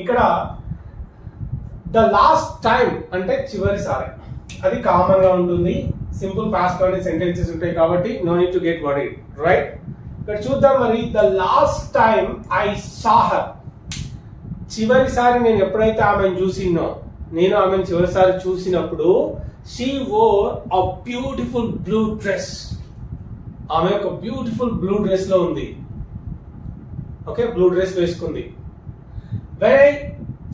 ఇక్కడ the last time అంటే చివరిసారి. అది కామన్గా ఉంటుంది. సింపుల్ పాస్ట్ అనే సెంటెన్సెస్ ఉంటాయి కాబట్టి no need to get worried right ఇక్కడ చూద్దాం మరి the last time I saw her చివరిసారి నేను ఎప్పుడైతే ఆమెను చూసినో నేను ఆమెను చివరిసారి చూసినప్పుడు she wore a beautiful blue dress ఆమె ఒక బ్యూటిఫుల్ బ్లూ డ్రెస్లో ఉంది. ఓకే బ్లూ డ్రెస్ వేసుకుంది. Very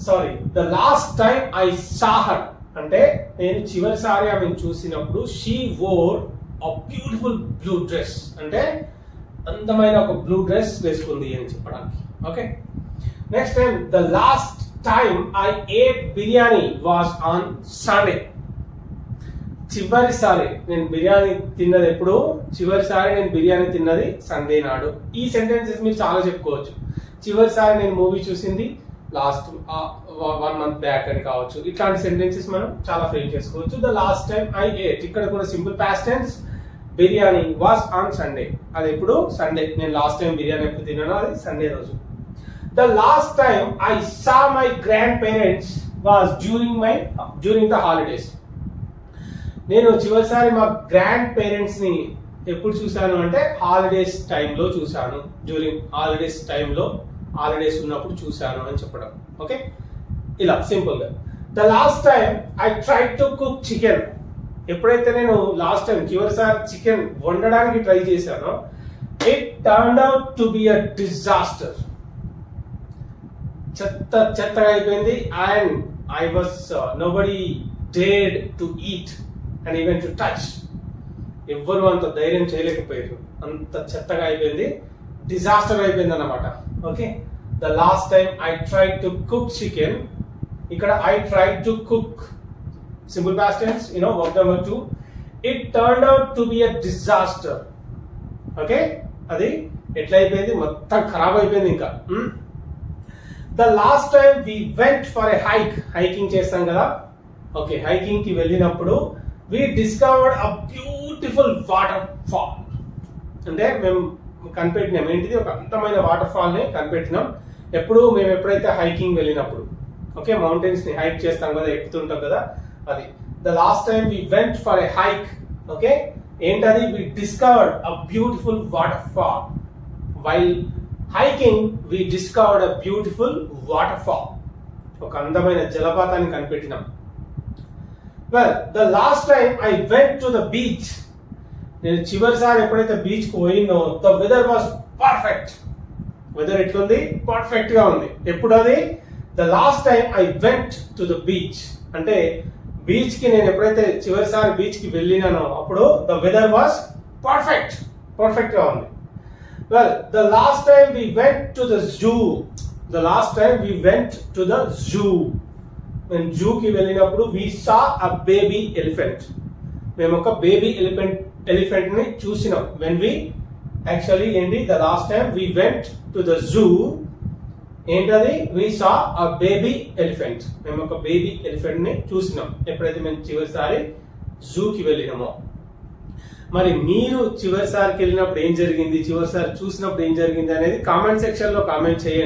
sorry the last time I saw her అంటే నేను చివరిసారి ఆమెను చూసినప్పుడు she wore a beautiful blue dress అంటే అందమైన ఒక బ్లూ డ్రెస్ వేసుకుంది అని చెప్పడానికి. Okay next time the last time I ate biryani was on Sunday చివరిసారి నేను బిర్యానీ తిన్నది ఎప్పుడు? చివరిసారి నేను బిర్యానీ తిన్నది సండే నాడు. ఈ సెంటెన్సెస్ మీరు చాలా చెప్పుకోవచ్చు. చివరిసారి నేను మూవీ చూసింది లాస్ట్ వన్ మంత్ బ్యాక్ అని కావచ్చు. ఇట్లాంటి సెంటెన్సెస్ మనం చాలా ఫ్రేమ్ చేసుకోవచ్చు. The last time I ate ఇక్కడ కూడా simple past tense biryani was on Sunday అది ఎప్పుడు? సండే నేను లాస్ట్ టైం బిర్యానీ ఎప్పుడు తిన్నానో అది సండే రోజు. The last time I saw my grand parents was during my during the holidays నేను చివరిసారి మా గ్రాండ్ పేరెంట్స్ని ఎప్పుడు చూశాను అంటే హాలిడేస్ టైంలో చూశాను. డ్యూరింగ్ హాలిడేస్ టైంలో హాలిడేస్ ఉన్నప్పుడు చూశాను అని చెప్పడం. ఓకే ఇలా simple the last time I try to cook chicken ఎప్పుడైతే నేను లాస్ట్ టైం చివరిసారి చికెన్ వండడానికి ట్రై చేశానో it turn out to be a disaster చెత్త చెత్తగా అయిపోయింది. And I was nobody డేడ్ to eat and even to touch ఎవ్వరు అంత ధైర్యం చేయలేకపోయారు. అంత చెత్తగా అయిపోయింది. డిజాస్టర్ అయిపోయింది అన్నమాట okay the last time I try to cook chicken ఇక్కడ I try to cook simple past tense you know work number two it turn out to be a disaster okay అది ఎట్లా అయిపోయింది మొత్తం ఖరాబ్ అయిపోయింది ఇంకా. The last time we went for a hike hiking చేస్తాం కదా? ఓకే హైకింగ్కి వెళ్ళినప్పుడు we discovered a beautiful waterfall అంటే మేము కనిపెట్టినాం. ఏంటిది? ఒక అందమైన వాటర్ ఫాల్ని కనిపెట్టినాం. ఎప్పుడు మేము ఎప్పుడైతే హైకింగ్ వెళ్ళినప్పుడు ఓకే మౌంటైన్స్ని హైక్ చేస్తాం కదా ఎక్కుతుంటాం కదా అది. The last time we went for a hike okay ఏంటది? We discovered a beautiful waterfall while hiking we discovered a beautiful waterfall ఒక అందమైన జలపాతాన్ని కనిపెట్టినాం. Well the last time I went to the beach నేను చివరిసారి ఎప్పుడైతే బీచ్కు పోయినో the weather was perfect weather ఎట్లుంది? పర్ఫెక్ట్గా ఉంది. ఎప్పుడు అది? The last time I went to the beach అంటే బీచ్కి నేను ఎప్పుడైతే చివరిసారి బీచ్కి వెళ్ళినానో అప్పుడు ద వెదర్ వాస్ పర్ఫెక్ట్ పర్ఫెక్ట్గా ఉంది. Well the last time we went to the zoo the last time we went to the zoo మేము జూకి వెళ్ళినప్పుడు వి సా అ బేబీ ఎలిఫెంట్ మేము ఒక బేబీ ఎలిఫెంట్ ఎలిఫెంట్ని చూసినాం. వెన్ వి యాక్చువల్లీ ఏంటి? The last time we went to the zoo ఏంటది? We saw a baby elephant మేము ఒక బేబీ ఎలిఫెంట్ని చూసినాం. ఎప్పుడైతే మేము చివరిసారి జూకి వెళ్ళినామో. మరి మీరు చివరిసారికి వెళ్ళినప్పుడు ఏం జరిగింది? చివరిసారి చూసినప్పుడు ఏం జరిగింది అనేది కామెంట్ సెక్షన్లో కామెంట్ చేయండి.